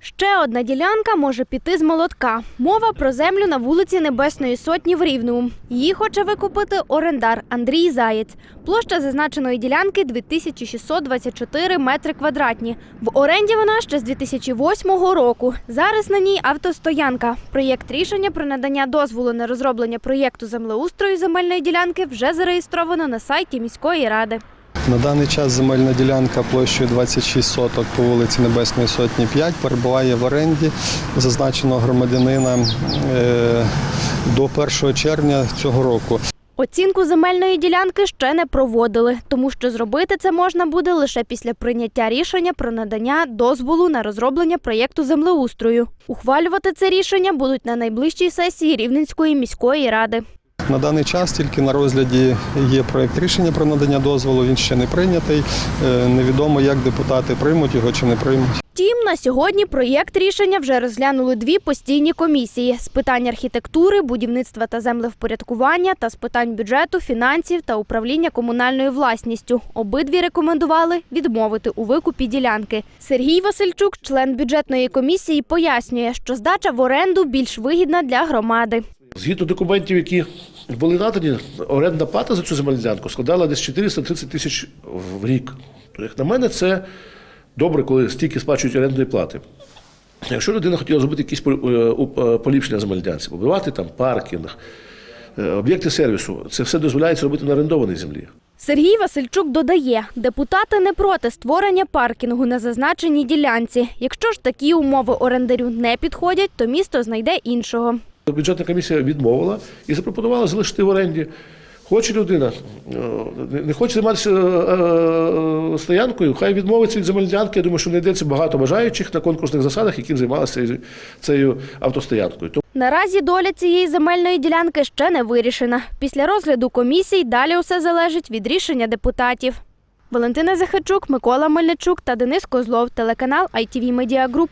Ще одна ділянка може піти з молотка. Мова про землю на вулиці Небесної Сотні в Рівному. Її хоче викупити орендар Андрій Заєць. Площа зазначеної ділянки 2624 метри квадратні. В оренді вона ще з 2008 року. Зараз на ній автостоянка. Проєкт рішення про надання дозволу на розроблення проєкту землеустрою земельної ділянки вже зареєстровано на сайті міської ради. На даний час земельна ділянка площею 26 соток по вулиці Небесної Сотні 5 перебуває в оренді зазначеного громадянина е, до 1 червня цього року. Оцінку земельної ділянки ще не проводили, тому що зробити це можна буде лише після прийняття рішення про надання дозволу на розроблення проєкту землеустрою. Ухвалювати це рішення будуть на найближчій сесії Рівненської міської ради. На даний час тільки на розгляді є проєкт рішення про надання дозволу. Він ще не прийнятий. Е, Невідомо, як депутати приймуть його чи не приймуть. Втім, на сьогодні проєкт рішення вже розглянули дві постійні комісії з питань архітектури, будівництва та землевпорядкування та з питань бюджету, фінансів та управління комунальною власністю. Обидві рекомендували відмовити у викупі ділянки. Сергій Васильчук, член бюджетної комісії, пояснює, що здача в оренду більш вигідна для громади. Згідно документів, які були надані, орендна плата за цю земельну складала десь 430 тисяч в рік. Як на мене, це добре, коли стільки сплачують орендної плати. Якщо людина хотіла зробити якісь е, е, поліпшення земельної ділянці, побивати там паркінг, е, об'єкти сервісу, це все дозволяється робити на орендованій землі. Сергій Васильчук додає, депутати не проти створення паркінгу на зазначеній ділянці. Якщо ж такі умови орендарю не підходять, то місто знайде іншого. Бюджетна комісія відмовила і запропонувала залишити в оренді. Хоче людина, е, не- не хоче займатися е, е, стоянкою, хай відмовиться від земельної ділянки. Я думаю, що знайдеться багато бажаючих на конкурсних засадах, які займалися цією автостоянкою. Наразі доля цієї земельної ділянки ще не вирішена. Після розгляду комісій далі усе залежить від рішення депутатів. Валентина Захарчук, Микола Мельничук та Денис Козлов, телеканал ITV Media Group.